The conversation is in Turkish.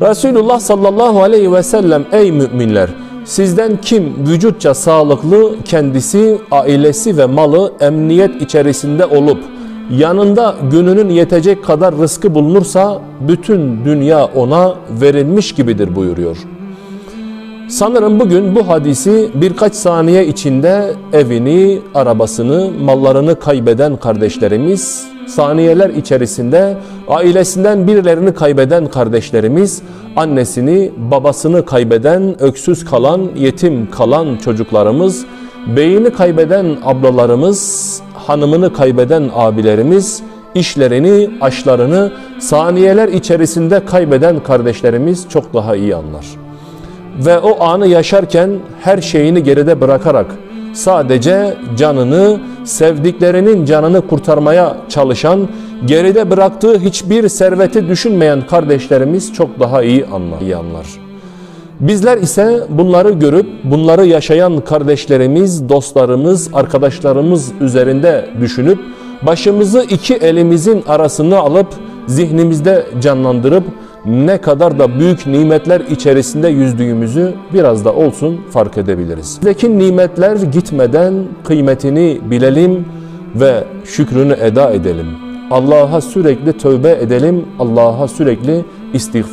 Resulullah sallallahu aleyhi ve sellem ey müminler sizden kim vücutça sağlıklı kendisi, ailesi ve malı emniyet içerisinde olup yanında gününün yetecek kadar rızkı bulunursa bütün dünya ona verilmiş gibidir buyuruyor. Sanırım bugün bu hadisi birkaç saniye içinde evini, arabasını, mallarını kaybeden kardeşlerimiz, saniyeler içerisinde ailesinden birilerini kaybeden kardeşlerimiz, annesini, babasını kaybeden, öksüz kalan, yetim kalan çocuklarımız, beyini kaybeden ablalarımız, hanımını kaybeden abilerimiz, işlerini, aşlarını saniyeler içerisinde kaybeden kardeşlerimiz çok daha iyi anlar. Ve o anı yaşarken her şeyini geride bırakarak sadece canını, sevdiklerinin canını kurtarmaya çalışan, geride bıraktığı hiçbir serveti düşünmeyen kardeşlerimiz çok daha iyi anlar. Bizler ise bunları görüp bunları yaşayan kardeşlerimiz, dostlarımız, arkadaşlarımız üzerinde düşünüp başımızı iki elimizin arasına alıp zihnimizde canlandırıp ne kadar da büyük nimetler içerisinde yüzdüğümüzü biraz da olsun fark edebiliriz. Bizdeki nimetler gitmeden kıymetini bilelim ve şükrünü eda edelim. Allah'a sürekli tövbe edelim, Allah'a sürekli istiğfar